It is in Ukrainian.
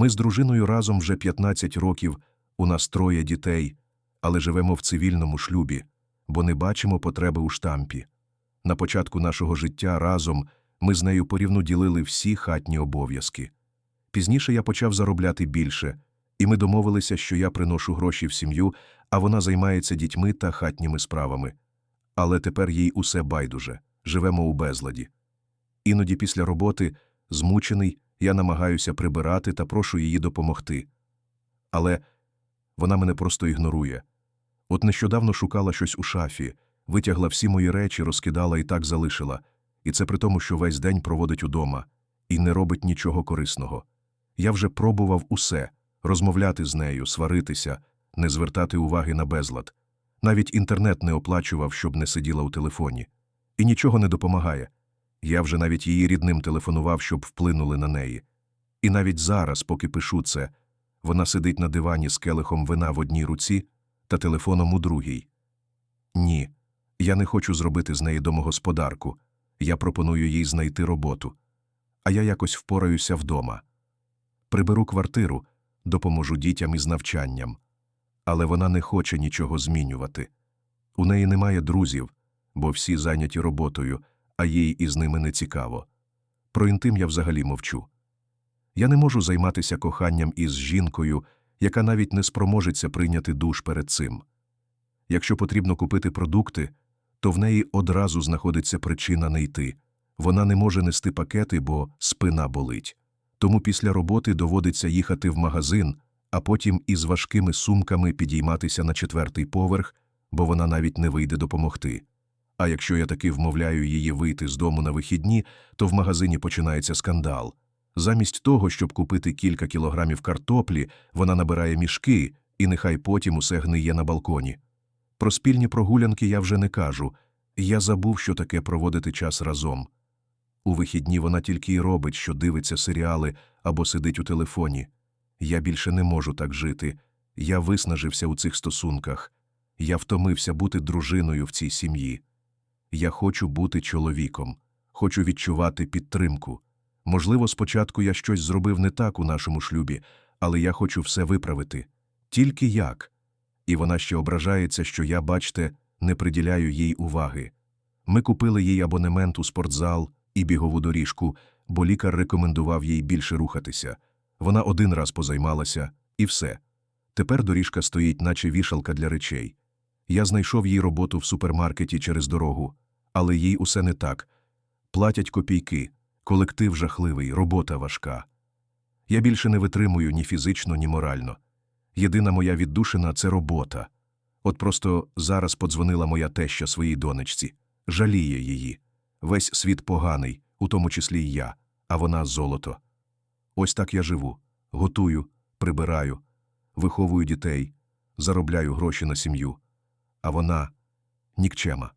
Ми з дружиною разом вже 15 років, у нас троє дітей, але живемо в цивільному шлюбі, бо не бачимо потреби у штампі. На початку нашого життя разом ми з нею порівну ділили всі хатні обов'язки. Пізніше я почав заробляти більше, і ми домовилися, що я приношу гроші в сім'ю, а вона займається дітьми та хатніми справами. Але тепер їй усе байдуже, живемо у безладі. Іноді після роботи, змучений, я намагаюся прибирати та прошу її допомогти. Але вона мене просто ігнорує. От нещодавно шукала щось у шафі, витягла всі мої речі, розкидала і так залишила. І це при тому, що весь день проводить удома і не робить нічого корисного. Я вже пробував усе розмовляти з нею, сваритися, не звертати уваги на безлад. Навіть інтернет не оплачував, щоб не сиділа у телефоні. І нічого не допомагає. Я вже навіть її рідним телефонував, щоб вплинули на неї. І навіть зараз, поки пишу це, вона сидить на дивані з келихом вина в одній руці та телефоном у другій. Ні, я не хочу зробити з неї домогосподарку. Я пропоную їй знайти роботу. А я якось впораюся вдома. Приберу квартиру, допоможу дітям із навчанням. Але вона не хоче нічого змінювати. У неї немає друзів, бо всі зайняті роботою, а їй із ними не цікаво. Про інтим я взагалі мовчу. Я не можу займатися коханням із жінкою, яка навіть не спроможеться прийняти душ перед цим. Якщо потрібно купити продукти, то в неї одразу знаходиться причина не йти. Вона не може нести пакети, бо спина болить. Тому після роботи доводиться їхати в магазин, а потім із важкими сумками підійматися на четвертий поверх, бо вона навіть не вийде допомогти. А якщо я таки вмовляю її вийти з дому на вихідні, то в магазині починається скандал. Замість того, щоб купити кілька кілограмів картоплі, вона набирає мішки, і нехай потім усе гниє на балконі. Про спільні прогулянки я вже не кажу. Я забув, що таке проводити час разом. У вихідні вона тільки й робить, що дивиться серіали або сидить у телефоні. Я більше не можу так жити. Я виснажився у цих стосунках. Я втомився бути дружиною в цій сім'ї. Я хочу бути чоловіком, хочу відчувати підтримку. Можливо, спочатку я щось зробив не так у нашому шлюбі, але я хочу все виправити. Тільки як? І вона ще ображається, що я, бачте, не приділяю їй уваги. Ми купили їй абонемент у спортзал і бігову доріжку, бо лікар рекомендував їй більше рухатися. Вона один раз позаймалася, і все. Тепер доріжка стоїть, наче вішалка для речей. Я знайшов їй роботу в супермаркеті через дорогу, але їй усе не так. Платять копійки, колектив жахливий, робота важка. Я більше не витримую ні фізично, ні морально. Єдина моя віддушина це робота. От просто зараз подзвонила моя теща своїй донечці, жаліє її. Весь світ поганий, у тому числі й я, а вона золото. Ось так я живу, готую, прибираю, виховую дітей, заробляю гроші на сім'ю. А вона нікчема.